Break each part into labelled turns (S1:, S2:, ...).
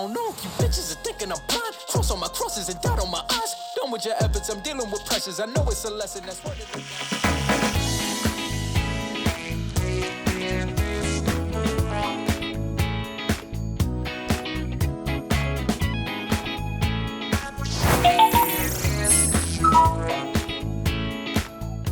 S1: don't know. You bitches are thinking I'm blind. Cross on my crosses and dot on my eyes. Done with your efforts, I'm dealing with pressures. I know it's a lesson that's what it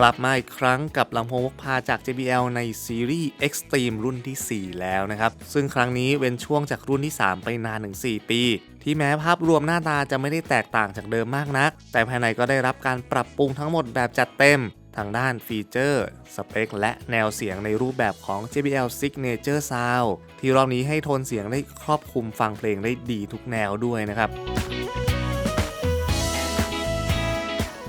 S2: กลับมาอีกครั้งกับลำโพงพกพาจาก JBL ในซีรีส์ Extreme รุ่นที่ 4 แล้วนะครับ ซึ่งครั้งนี้เว้นช่วงจากรุ่นที่ 3 ไปนานถึง 4 ปี ที่แม้ภาพรวมหน้าตาจะไม่ได้แตกต่างจากเดิมมากนัก แต่ภายในก็ได้รับการปรับปรุงทั้งหมดแบบจัดเต็ม ทางด้านฟีเจอร์ สเปค และแนวเสียงในรูปแบบของ JBL Signature Sound ที่รอบนี้ให้โทนเสียงได้ครอบคลุมฟังเพลงได้ดีทุกแนวด้วยนะครับ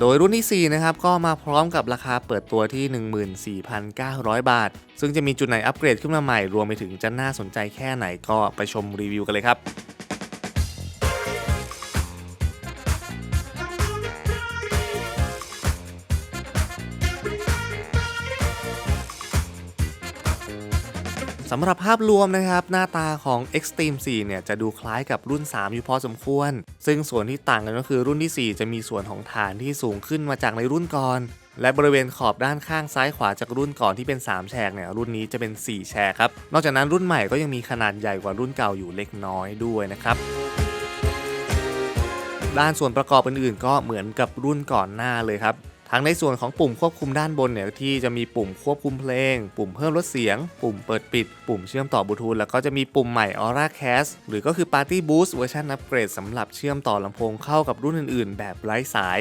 S2: โดยรุ่นที่ 4 นะครับ ก็มาพร้อมกับราคาเปิดตัวที่ 14,900 บาท ซึ่งจะมีจุดไหนอัปเกรดขึ้นมาใหม่ รวมไปถึงจะน่าสนใจแค่ไหนก็ไปชมรีวิวกันเลยครับำหรับภาพรวมนะครับ หน้าตาของ Extreme 4 เนี่ย จะดูคล้ายกับรุ่น 3 อยู่พอสมควร ซึ่งส่วนที่ต่างกันก็คือรุ่นที่ 4 จะมีส่วนของฐานที่สูงขึ้นมาจากในรุ่นก่อน และบริเวณขอบด้านข้างซ้ายขวาจากรุ่นก่อนที่เป็น 3 แฉกเนี่ยรุ่นนี้จะเป็น 4 แฉกครับ นอกจากนั้นรุ่นใหม่ก็ยังมีขนาดใหญ่กว่ารุ่นเก่าอยู่เล็กน้อยด้วยนะครับด้านส่วนประกอบอื่นๆ ก็เหมือนกับรุ่นก่อนหน้าเลยครับ ทั้งในส่วนของปุ่มควบคุมด้านบนเนี่ยที่จะมีปุ่มควบคุมเพลง ปุ่มเพิ่มลดเสียง ปุ่มเปิดปิด ปุ่มเชื่อมต่อบลูทูธแล้วก็จะมีปุ่มใหม่ Aura Cast หรือก็คือ Party Boost เวอร์ชันอัปเกรดสำหรับเชื่อมต่อลำโพงเข้ากับรุ่นอื่นๆ แบบไร้สาย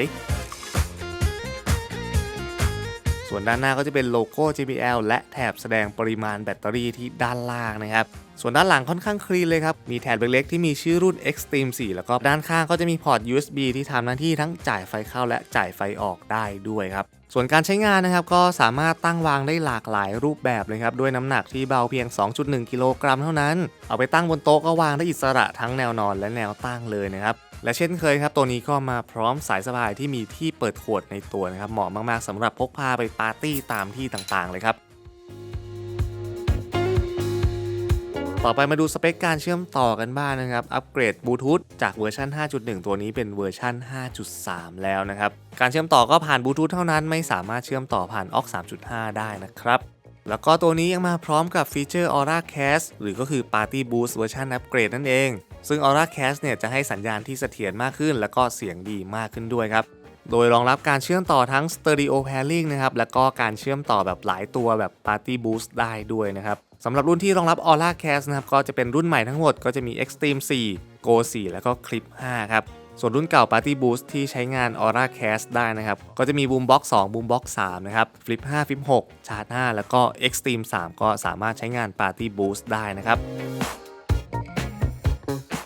S2: ส่วนด้านหน้าก็จะเป็นโลโก้ JBL และแถบแสดงปริมาณแบตเตอรี่ที่ด้านล่างนะครับ ส่วนด้านหลังค่อนข้างคลีนเลยครับ มีแถบเล็กๆที่มีชื่อรุ่น Extreme 4 แล้วก็ด้านข้างก็จะมีพอร์ต USB ที่ทำหน้าที่ทั้งจ่ายไฟเข้าและจ่ายไฟออกได้ด้วยครับส่วนการใช้งานนะครับก็สามารถตั้งวางได้หลากหลายรูปแบบเลยครับ ด้วยน้ำหนักที่เบาเพียง 2.1 กิโลกรัมเท่านั้น เอาไปตั้งบนโต๊ะก็วางได้อิสระทั้งแนวนอนและแนวตั้งเลยนะครับ และเช่นเคยครับ ตัวนี้ก็มาพร้อมสายสบายที่มีที่เปิดขวดในตัวนะครับเหมาะมากๆสำหรับพกพาไปปาร์ตี้ตามที่ต่างๆเลยครับต่อไปมาดูสเปคการเชื่อมต่อกันบ้างนนะครับ อัปเกรดบลูทูธจากเวอร์ชัน5.1 ตัวนี้เป็นเวอร์ชัน5.3 แล้วนะครับ การเชื่อมต่อก็ผ่านบลูทูธเท่านั้นไม่สามารถเชื่อมต่อผ่าน AUX 3.5 ได้นะครับ แล้วก็ตัวนี้ยังมาพร้อมกับฟีเจอร์ Aura Cast หรือก็คือ Party Boost เวอร์ชันอัปเกรดนั่นเอง ซึ่ง Aura Cast เนี่ยจะให้สัญญาณที่เสถียรมากขึ้น แล้วก็เสียงดีมากขึ้นด้วยครับ โดยรองรับการเชื่อมต่อทั้ง Stereo Pairing นะครับ แล้วก็การเชื่อมต่อแบบหลายตัวแบบ Party Boost ได้ด้วยนะครับสำหรับรุ่นที่รองรับ Aura Cast นะครับ ก็จะเป็นรุ่นใหม่ทั้งหมดก็จะมี Extreme 4 Go 4 แล้วก็ Clip 5 ครับ ส่วนรุ่นเก่า Party Boost ที่ใช้งาน Aura Cast ได้นะครับ ก็จะมี Boombox 2 Boombox 3 นะครับ Flip 5 Flip 6 Charge 5แล้วก็ Extreme 3 ก็สามารถใช้งาน Party Boost ได้นะครับ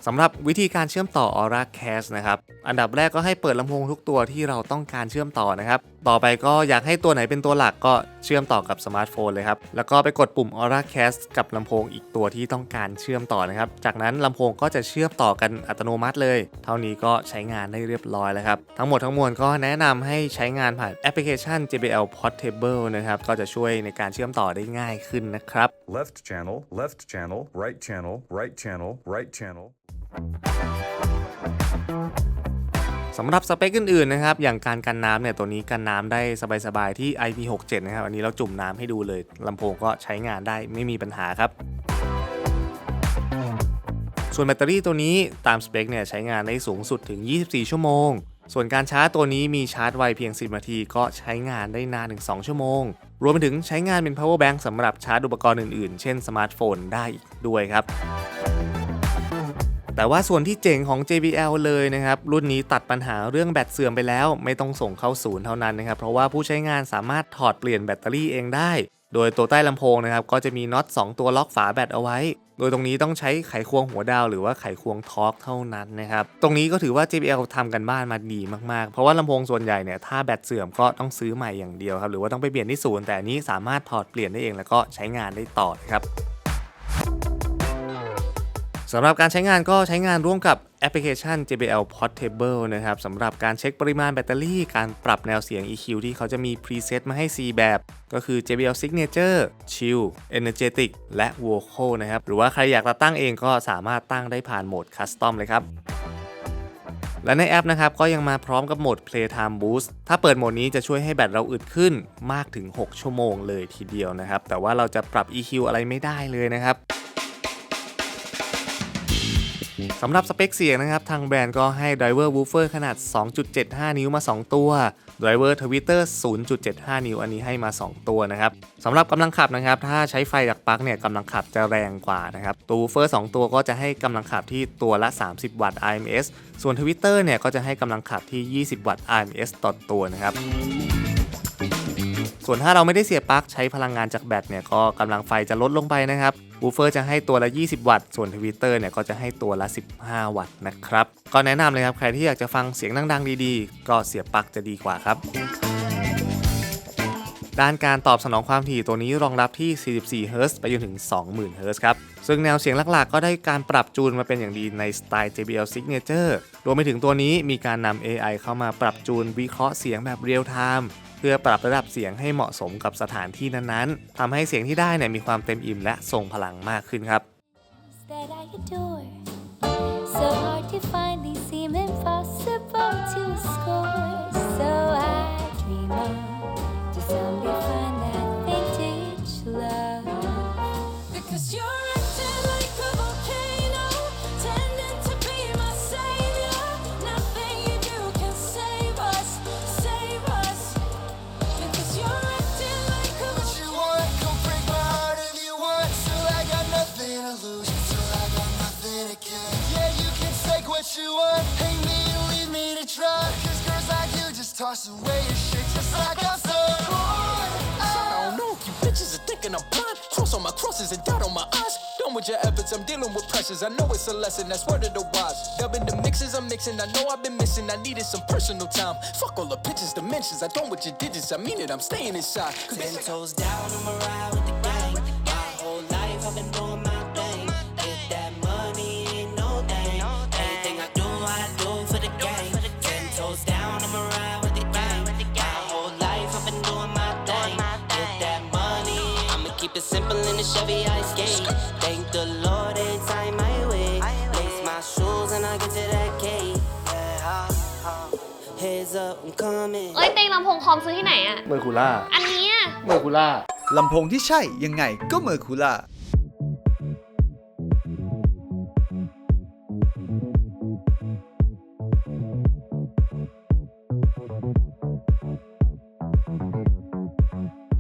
S2: สำหรับวิธีการเชื่อมต่อ Aura Cast นะครับ อันดับแรกก็ให้เปิดลำโพงทุกตัวที่เราต้องการเชื่อมต่อนะครับ ต่อไปก็อยากให้ตัวไหนเป็นตัวหลักก็เชื่อมต่อกับสมาร์ทโฟนเลยครับ แล้วก็ไปกดปุ่ม Aura Cast กับลำโพงอีกตัวที่ต้องการเชื่อมต่อนะครับ จากนั้นลำโพงก็จะเชื่อมต่อกันอัตโนมัติเลย เท่านี้ก็ใช้งานได้เรียบร้อยแล้วครับ ทั้งหมดทั้งมวลก็แนะนำให้ใช้งานผ่านแอปพลิเคชัน JBL Portable นะครับ ก็จะช่วยในการเชื่อมต่อได้ง่ายขึ้นนะครับ
S3: left channel, left channel, right channel, right channel, right channel.
S2: สำหรับสเปคอื่นๆนะครับ อย่างการกันน้ำเนี่ยตัวนี้กันน้ำได้สบายๆที่ IP67 นะครับ อันนี้เราจุ่มน้ำให้ดูเลยลำโพงก็ใช้งานได้ไม่มีปัญหาครับ ส่วนแบตเตอรี่ตัวนี้ตามสเปคเนี่ยใช้งานได้สูงสุดถึง 24 ชั่วโมง ส่วนการชาร์จตัวนี้มีชาร์จไวเพียง 10 นาที ก็ใช้งานได้นานถึง 2 ชั่วโมง รวมไปถึงใช้งานเป็น power bank สำหรับชาร์จอุปกรณ์อื่นๆ เช่นสมาร์ทโฟนได้อีกด้วยครับ แต่ว่าส่วนที่เจ๋งของ JBL เลยนะครับ รุ่นนี้ตัดปัญหาเรื่องแบตเสื่อมไปแล้ว ไม่ต้องส่งเข้าศูนย์เท่านั้นนะครับ เพราะว่าผู้ใช้งานสามารถถอดเปลี่ยนแบตเตอรี่เองได้ โดยตัวใต้ลำโพงนะครับก็จะมีน็อต2 ตัวล็อกฝาแบตเอาไว้ โดยตรงนี้ต้องใช้ไขควงหัวดาวหรือว่าไขควงทอร์กเท่านั้นนะครับ ตรงนี้ก็ถือว่า JBL ทำกันบ้านมาดีมากๆ เพราะว่าลำโพงส่วนใหญ่เนี่ยถ้าแบตเสื่อมก็ต้องซื้อใหม่อย่างเดียวครับหรือว่าต้องไปเปลี่ยนที่ศูนย์แต่อันนี้สามารถถอดเปลี่ยนได้เองแล้วก็ใช้งานได้ต่อนะครับ สำหรับการใช้งานก็ใช้งานร่วมกับแอปพลิเคชัน JBL Portable นะครับสำหรับการเช็คปริมาณแบตเตอรี่ การปรับแนวเสียง EQ ที่เขาจะมีพรีเซตมาให้ 4 แบบ ก็คือ JBL Signature Chill Energetic และ Vocal นะครับ หรือว่าใครอยากตั้งเองก็สามารถตั้งได้ผ่านโหมด Custom เลยครับและในแอปนะครับก็ยังมาพร้อมกับโหมด Playtime Boost ถ้าเปิดโหมดนี้จะช่วยให้แบตเราอึดขึ้นมากถึง 6 ชั่วโมงเลยทีเดียวนะครับ แต่ว่าเราจะปรับ EQ อะไรไม่ได้เลยนะครับ สำหรับสเปคเสียงนะครับ ทางแบรนด์ก็ให้ Driver Woofer ขนาด 2.75 นิ้วมา 2 ตัว Driver Tweeter 0.75 นิ้ว อันนี้ให้มา 2 ตัวนะครับสำหรับกำลังขับนะครับ ถ้าใช้ไฟจากปลั๊กเนี่ยกำลังขับจะแรงกว่านะครับ ตัว Woofer 2 ตัวก็จะให้กำลังขับที่ตัวละ 30 วัตต์ IMS ส่วน Tweeter เนี่ยก็จะให้กำลังขับที่ 20 วัตต์ IMS ต่อตัวนะครับ ส่วนถ้าเราไม่ได้เสียบปลั๊กใช้พลังงานจากแบตเนี่ยก็กำลังไฟจะลดลงไปนะครับบูเฟอร์จะให้ตัวละ 20 วัตต์ ส่วนทวิตเตอร์เนี่ยก็จะให้ตัวละ 15 วัตต์นะครับ ก็แนะนำเลยครับ ใครที่อยากจะฟังเสียงดังๆดีๆ ก็เสียบปลั๊กจะดีกว่าครับ ด้านการตอบสนองความถี่ตัวนี้รองรับที่ 44 Hz ไปจนถึง 20,000 Hz ครับ ซึ่งแนวเสียงหลักๆ ก็ได้การปรับจูนมาเป็นอย่างดีในสไตล์ JBL Signature รวมไปถึงตัวนี้มีการนำ AI เข้ามาปรับจูนวิเคราะห์เสียงแบบเรียลไทม์ พื่อปรับระดับเสียงให้เหมาะสมกับสถานที่นั้นๆทำให้เสียงที่ได้เนี่ยมีความเต็มอิ่มและทรงพลังมากขึ้นครับ
S4: that I adore. So hard to find, these seem impossible to score. So I
S5: toss away your just like so bored.
S1: I don't know if you bitches are thinking I'm blind. Cross on my crosses and dot on my eyes. Done with your efforts, I'm dealing with pressures. I know it's a lesson, that's word of the wise. Dubbing the mixes I'm mixing, I know I've been missing. I needed some personal time. Fuck all the pictures, dimensions. I done with your digits, I mean it, I'm staying inside. Cause
S6: Ten toes down, I'm a it simple in the Chevy I skate. Thank the Lord every time I wait. Lace my shoes and I get to that cake. Yeah, Heads up, I'm coming.
S7: เอ้ยเต็งลำโพงคอมซื้อที่ไหนอะ
S2: เมอร์คูล่า
S7: อันเนี้ย
S2: เมอร์คูล่า
S8: ลำโพงที่ใช่ยังไงก็เมอร์คูล่า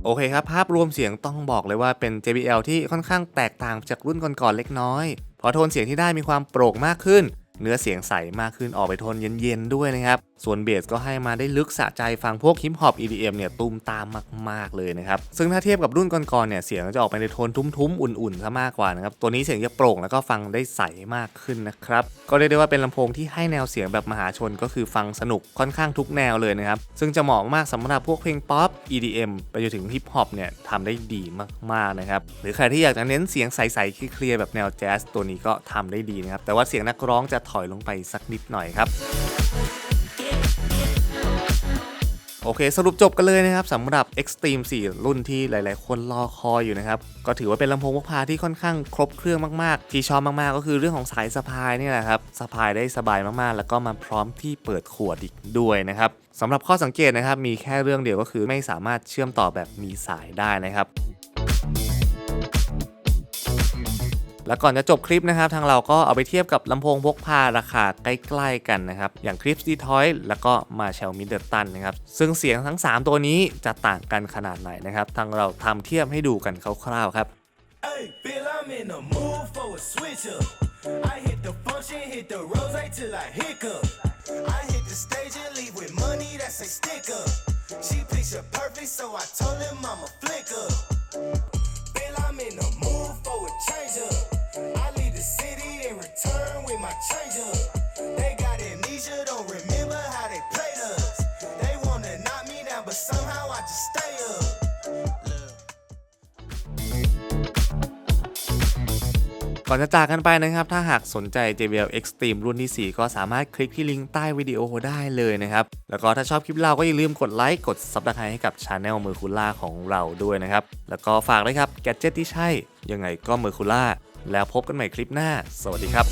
S2: โอเคครับ ภาพรวมเสียงต้องบอกเลยว่าเป็น JBL ที่ค่อนข้างแตกต่างจากรุ่นก่อนๆเล็กน้อย เพราะโทนเสียงที่ได้มีความโปร่งมากขึ้น เนื้อเสียงใสมากขึ้นออกไปโทนเย็นๆด้วยนะครับ ส่วนเบสก็ให้มาได้ลึกสะใจฟังพวกฮิปฮอป EDM เนี่ยตุ้มตามมากๆเลยนะครับ ซึ่งถ้าเทียบกับรุ่นก่อนๆเนี่ยเสียงจะออกไปในโทนทุ้มๆ อุ่นๆซะมากกว่านะครับ ตัวนี้เสียงจะโปร่งแล้วก็ฟังได้ใสมากขึ้นนะครับ ก็เรียกได้ว่าเป็นลำโพงที่ให้แนวเสียงแบบมหาชนก็คือฟังสนุกค่อนข้างทุกแนวเลยนะครับ ซึ่งจะเหมาะมากสำหรับพวกเพลงป๊อป EDM ไปจนถึงฮิปฮอปเนี่ยทำได้ดีมากๆนะครับ หรือใครที่อยากจะเน้นเสียงใสๆเคลียร์แบบแนวแจ๊สตัวนี้ก็ทำได้ดีนะครับ แต่ว่าเสียงนักร้องจะถอยลงไปสักนิดหน่อยครับโอเค สรุปจบกันเลยนะครับสำหรับ Extreme 4 รุ่นที่หลาย ๆ คนรอคอยอยู่นะครับ ก็ถือว่าเป็นลำโพงพกพาที่ค่อนข้างครบเครื่องมาก ๆ ที่ชอบมาก ๆ ก็คือเรื่องของสายสะพายนี่แหละครับสะพายได้สบายมาก ๆ แล้วก็มาพร้อมที่เปิดขวดอีกด้วยนะครับสำหรับข้อสังเกตนะครับ มีแค่เรื่องเดียวก็คือไม่สามารถเชื่อมต่อแบบมีสายได้นะครับ แล้วก่อนจะจบคลิปนะครับ ทางเราก็เอาไปเทียบกับลำโพงพกพาราคาใกล้ๆกันนะครับ อย่างคลิปดีทอยแล้วก็มาเชลมิเดอร์ตันนะครับ ซึ่งเสียงทั้ง 3 ตัวนี้จะต่างกันขนาดไหนนะครับ ทางเราทำเทียบให้ดูกันคร่าวๆครับ
S9: Hey, Bill, I'm in the mood for a switch up. I hit the function, hit the rose till I hiccup. I hit the stage and leave with money that's a sticker. She picture perfect, so I told him I'm a flicker.
S2: ก่อนจะจากกันไปนะครับ ถ้าหากสนใจ JBL Extreme รุ่นที่ 4 ก็สามารถคลิกที่ลิงก์ใต้วิดีโอได้เลยนะครับ แล้วก็ถ้าชอบคลิปเราก็อย่าลืมกดไลค์กด Subscribe ให้กับ Channel มือคุล่าของเราด้วยนะครับ แล้วก็ฝากด้วยครับแกดเจิตที่ใช่ยังไงก็มือคุล่าแล้วพบกันใหม่คลิปหน้า สวัสดีครับ